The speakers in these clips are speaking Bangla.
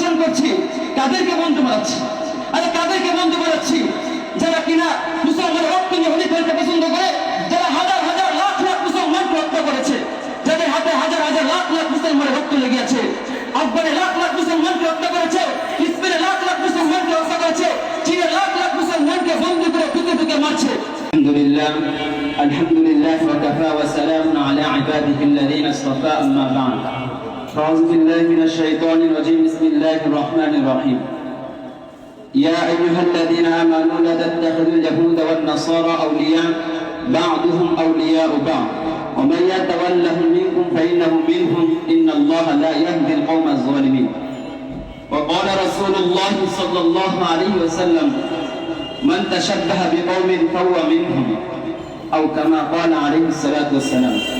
অনুসরণ করছি, তাদেরকে বন্ধু বানাচ্ছি। আরে তাদেরকে বন্ধু বানাচ্ছি, যারা কিনা মুসলমানের রক্ত নিয়ে হলি খেলতে পছন্দ করে, যারা হাজার হাজার লাখ লাখ মুসলমানকে হত্যা করেছে, যাদের হাতে হাজার হাজার লাখ লাখ মুসলমানের রক্ত লেগে আছে, আকবরে লাখ লাখ মুসলমানকে হত্যা করেছে স্পেনে লাখ লাখ মুসলমানকে হত্যা করেছে, চীনে লাখ লাখ মুসলমানকে বন্ধু করে বুকে বুকে মারছে। আলহামদুলিল্লাহ আলহামদুলিল্লাহ, ওয়া কাফা আলা ইবাদিহি আল্লাযিনা ইসতাফা আম্মা বা'দ। أعوذ بالله من الشيطان الرجيم. بسم الله الرحمن الرحيم. يا أيها الذين آمنوا لا تتخذوا اليهود والنصارى أولياء بعضهم أولياء بعض. ومن يتولهم منكم فإنه منهم. إن الله لا يهدي القوم الظالمين. وقال رسول الله صلى الله عليه وسلم من تشبه بقوم فهو منهم. أو كما قال عليه الصلاة والسلام.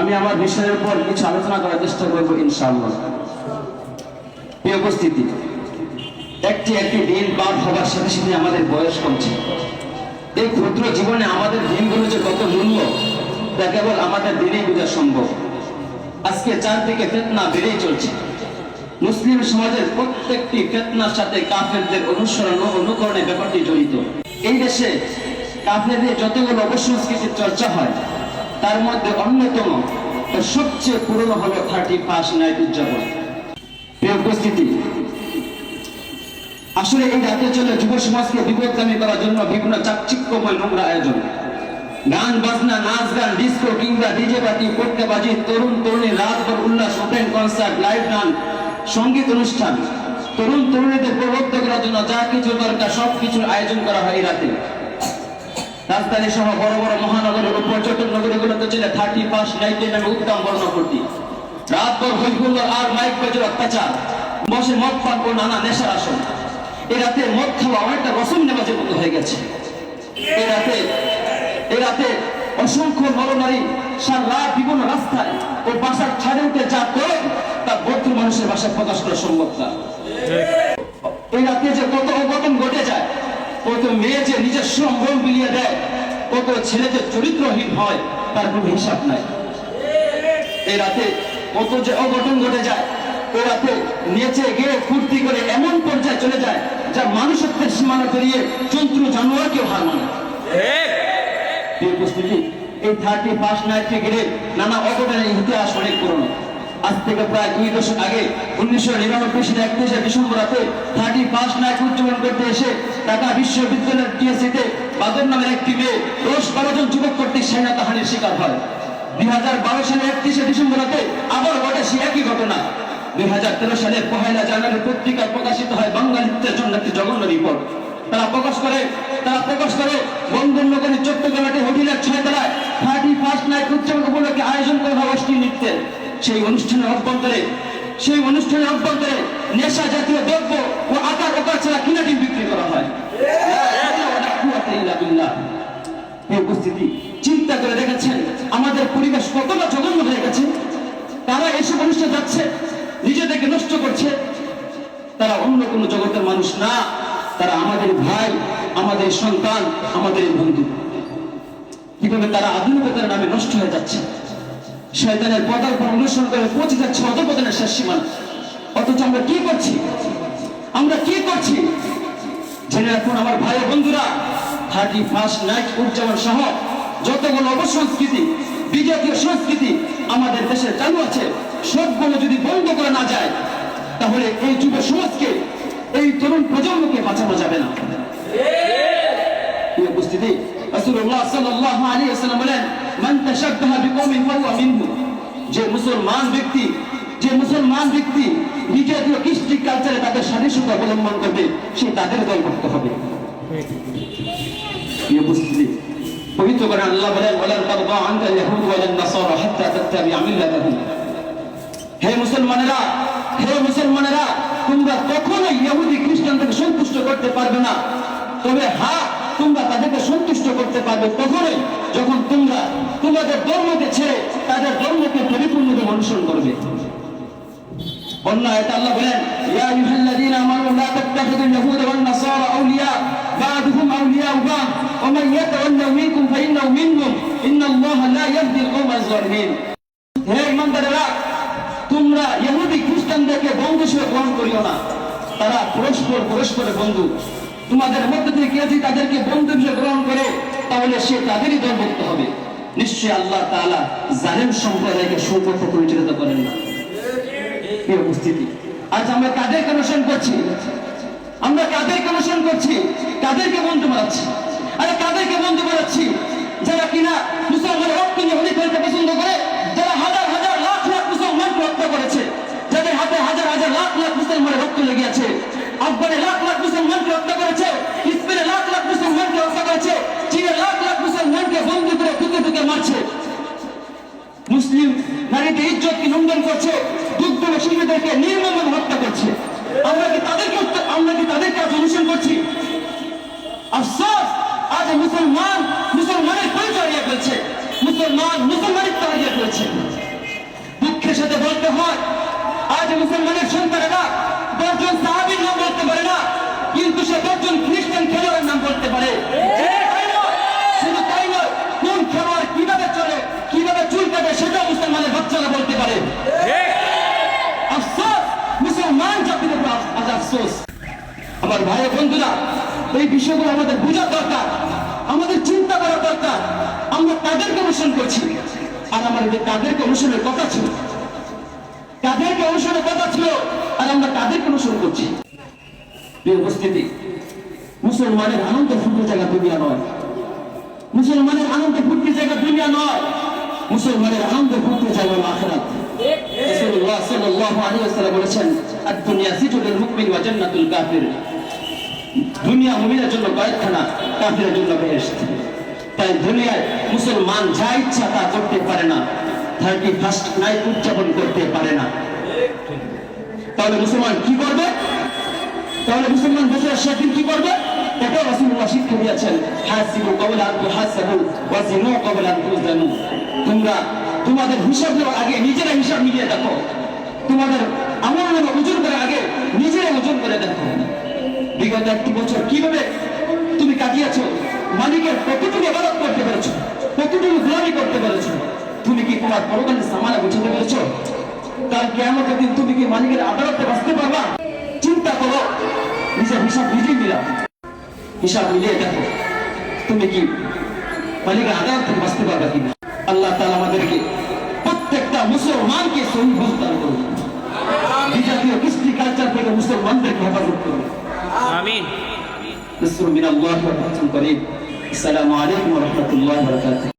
আমি আমার বিষয়ের উপর কিছু আলোচনা করার চেষ্টা করব, ইনশাআল্লাহ। একটি একটি দিন পার হবার সাথে সাথে আমাদের বয়স কমছে। এই ক্ষুদ্র জীবনে আমাদের দিনগুলো যে কত মূল্য, তা কেবল আমাদের দিনেই বোঝা সম্ভব। আজকে চারদিকে ফেতনা বেড়েই চলছে। মুসলিম সমাজের প্রত্যেকটি ফেতনার সাথে কাফেরদের অনুসরণ ও অনুকরণের ব্যাপারটি জড়িত। এই দেশে কাফেরদের যতগুলো অপসংস্কৃতির চর্চা হয় তার মধ্যে অন্যতম সবচেয়ে পুরনো হলো থার্টি ফার্স্ট নাইট উদযাপন উপস্থিতি, আসলে এই রাতে চলে যুব সমাজকে বিপদগামী করার জন্য বিভিন্ন চাকচিক্যময় নোংরা আয়োজন। গান, বাজনা, নাচ, গান ডিস্কো কিংবা ডিজে পার্টি পট্টেবাজি তরুণ, তরুণী, রাতভর উল্লাস ওপেন কনসার্ট লাইভ গান সংগীত অনুষ্ঠান। তরুণ, তরুণীদের প্রবদ্ধ করার জন্য যা কিছু দরকার সব কিছুর আয়োজন করা হয় এই রাতে। রাজধানী সহ বড় বড় মহানগরের পর্যটন নগরীগুলোতে ছিল থার্টি ফার্স্ট নাইটে নামে উত্তম বর্ণনা করতি রাতভর হইহুল্ল আর মাইক বাজের অত্যাচার, বসে মদ পান ও নানা নেশার আসন। এ রাতে মদ খাওয়া অনেকটা রসম নেবাজের মতো হয়ে গেছে। এ রাতে এ রাতে অসংখ্য নরনারী সার বিভিন্ন রাস্তায় ও বাসার ছাড়ে উঠে যা করে, তা বদ্ধ মানুষের বাসায় প্রকাশ করা সম্ভব না। এই রাতে যে কত অঘটন ঘটে যায় কত মেয়ে যে নিজের সম্ভ্রম বিলিয়ে দেয়, কত ছেলে যে চরিত্রহীন হয়, তার কোনো হিসাব নাই। এই রাতে কত যে অঘটন ঘটে যায় ওই রাতে নেচে গিয়ে ফুর্তি করে এমন পর্যায়ে চলে যায় যা মানুষত্বের সীমানা পেরিয়ে জন্তু জানোয়ারকেও হার মানে। উপস্থিতি, এই থার্টি ফার্স্ট নাইটকে ঘিরে নানা অঘটনের ইতিহাস অনেক পুরনো। আজ থেকে প্রায় দুই দশক আগে উনিশশো নিরানব্বই সালে একত্রিশে ডিসেম্বর রাতে থার্টি ফার্স্ট নাইট উদযাপন করতে এসে ঢাকা বিশ্ববিদ্যালয়ের টিএসিতে বাদর নামের একটি মেয়ে দশ বারো জন যুবক কর্তৃক সেনাতাহানির শিকার হয়। দুই হাজার বারো সালে একত্রিশে ডিসেম্বর রাতে আবার ঘটে সে একই ঘটনা। দুই হাজার তেরো সালের পহেলা জানুয়ারি পত্রিকায় প্রকাশিত হয় বাঙালিত্বের জন্য একটি জঘন্য রিপোর্ট। তারা প্রকাশ করে, তারা প্রকাশ করে বন্ধন নগরী চট্টগ্রামের হোটেলের ছয় তলায় থার্টি ফার্স্ট নাইট উদযাপন উপলক্ষে আয়োজন করা হয় অষ্টী নৃত্যের সেই অনুষ্ঠানের অভ্যন্তরে, সেই অনুষ্ঠানের অভ্যন্তরে নেশা জাতীয় দ্রব্য ও ওকার ছাড়া কিনাটি বিক্রি করা হয়? উপস্থিতি, চিন্তা করে দেখেছেন আমাদের পরিবেশ কতটা জঘন্য হয়ে গেছে? তারা এসব অনুষ্ঠান যাচ্ছে, নিজেদেরকে নষ্ট করছে। তারা অন্য কোনো জগতের মানুষ না, তারা আমাদের ভাই, আমাদের সন্তান, আমাদের বন্ধু। কীভাবে তারা আধুনিকতার নামে নষ্ট হয়ে যাচ্ছে? শয়তানের পদার্পণ অনুসরণ করে পৌঁছে যাচ্ছে অধপতনের শেষ সীমানা। অথচ আমরা কি করছি? আমরা কি করছি? জেনে রাখুন আমার ভাই বন্ধুরা, থার্টি ফার্স্ট নাইট উদযাপন সহ যতগুলো অপসংস্কৃতি, বিজাতীয় সংস্কৃতি আমাদের দেশে চালু আছে, সবগুলো যদি বন্ধ করা না যায়, তাহলে এই যুব সমাজকে, এই তরুণ প্রজন্মকে বাঁচানো যাবে না। উপস্থিতি যে মুসলমান ব্যক্তি যে মুসলমান ব্যক্তি বিজাতীয় কৃষ্টি কালচারে তাদের সাদৃশ্যতা অবলম্বন করবে, সে তাদের দলভুক্ত হবে। পবিত্র করে আল্লাহ বলেন ওয়ালান তারদা আনকা ইয়াহুদ ওয়ালান নাসারা হাত্তা তাত্তাবিআ মিল্লাতাহুম হে মুসলমানেরা হে মুসলমানেরা, তোমরা কখনোই ইহুদি, খ্রিস্টানদেরকে সন্তুষ্ট করতে পারবে না। তবে হ্যাঁ তোমরা তাদেরকে সন্তুষ্ট করতে পারবে তখনই যখন তোমরা তোমাদের ধর্মকে ছেড়ে তাদের ধর্মকে পরিপূর্ণভাবে অনুসরণ করবে। অন্য আয়াতে আল্লাহ বলেন, ইয়া আইয়ুহাল্লাযীনা আমানু, লা তাত্তাখিযুল ইয়াহুদা ওয়ান নাসারা আউলিয়া, বা'দুহুম গ্রহণ করিও না। তারা পরস্পর পরস্পরের বন্ধু। তোমাদের মধ্যে থেকে কেউ তাদেরকে বন্ধু গ্রহণ করে, তাহলে সে তাদেরই দলভুক্ত হবে। নিশ্চয়ই আল্লাহ তাআলা জালেম সম্প্রদায়কে সুপথ পরিচালিত করেন না। এই উপস্থিতি। আজ আমরা কাদেরকে অনুসরণ করছি? আমরা কাদেরকে অনুসরণ করছি? কাদেরকে বন্ধু বানাচ্ছি? আরে কাদেরকে বন্ধু বানাচ্ছি? যারা কিনা মুসলমানের রক্ত নিয়ে হোলি খেলতে পছন্দ করে, যারা হাজার হাজার লাখ লাখ মুসলমানকে হত্যা করেছে, যাদের হাতে হাজার হাজার লাখ লাখ মুসলমানের রক্ত লেগে আছে, আফগানে লাখ লাখ মুসলমানকে হত্যা করেছে, স্পেনে লাখ লাখ মুসলমানকে হত্যা করেছে, চীনে লাখ লাখ মুসলমানকে বন্ধু করে টুকে টুকে মারছে। মুসলিম নারীদের ইজ্জতকে লঙ্ঘন করছে দুগ্ধ শিশুদেরকে হত্যা করছে। আমরা কি তাদেরকে আমরা কি তাদেরকে আজ অনুসরণ করছি? আফসোস আজ মুসলমান মুসলমানের পরিচয় হারিয়ে মুসলমান মুসলমানের তারিয়া ফেলছে দুঃখের সাথে বলতে হয়, আজ মুসলমানের ভাই বন্ধুরা, এই বিষয়গুলো আমাদের বোঝা দরকার, আমাদের চিন্তা করা দরকার। আমরা তাদেরকে অনুসরণ করছি। আর আমাদের তাদেরকে অনুসরণের কথা ছিল, তাদেরকে অনুসরণের কথা ছিল, আর আমরা তাদেরকে অনুসরণ করছি। উপস্থিতি, মুসলমানের আনন্দ ফুটে জায়গা দুনিয়া নয়। মুসলমানের আনন্দ ফুটতে জায়গা দুনিয়া নয়। মুসলমানের আনন্দ ফুটতে জায়গা রাসূলুল্লাহ সাল্লাল্লাহু আলাইহি ওয়াসাল্লাম বলেছেন, আদ-দুনিয়া সিজনুল মুমিন ওয়া জান্নাতুল কাফির। দুনিয়া মুমিনের জন্য কয়েকখানা কাফিরের জন্য বেহেশত তাই দুনিয়ায় মুসলমান যা ইচ্ছা তা করতে পারে না থার্টি ফার্স্ট নাইট উদযাপন করতে পারে না। তাহলে মুসলমান কি করবে? তাহলে মুসলমান বছরের শেষ দিন কি করবে? এটাও রাসূলুল্লাহ শিক্ষা দিয়েছেন, হাসিবু তুহাসাবু ওয়া জিনু তোমরা তোমাদের হিসাব দেওয়ার আগে নিজেরা হিসাব মিলিয়ে দেখো। তোমাদের আমল নামা ওজন করে আগে নিজেরা ওজন করে দেখো। বিগত একটি বছর। কীভাবে তুমি কাটিয়েছো? মালিকের কতটুকু ইবাদত করতে পেরেছ? কতটুকু গোলামি করতে পেরেছ? তুমি কি তোমার পরকালের সামানা বুঝতে পেরেছ? কাল কেয়ামতের দিন তুমি কি মালিকের আদালতে বাঁচতে পারবা? চিন্তা করো। নিজের হিসাব নিজেই মিলাও। হিসাব মিলিয়ে দেখো, তুমি কি মালিকের আদালত থেকে বাঁচতে পারবা কিনা? আল্লাহ তাআলা আমাদেরকে প্রত্যেকটা মুসলমানকে সহি বুঝদান করুন। বিজাতীয় কৃষ্টি কালচার থেকে মুসলমানদেরকে হেফাজত করুন। آمين نصر من الله وفتح قريب السلام عليكم ورحمة الله وبركاته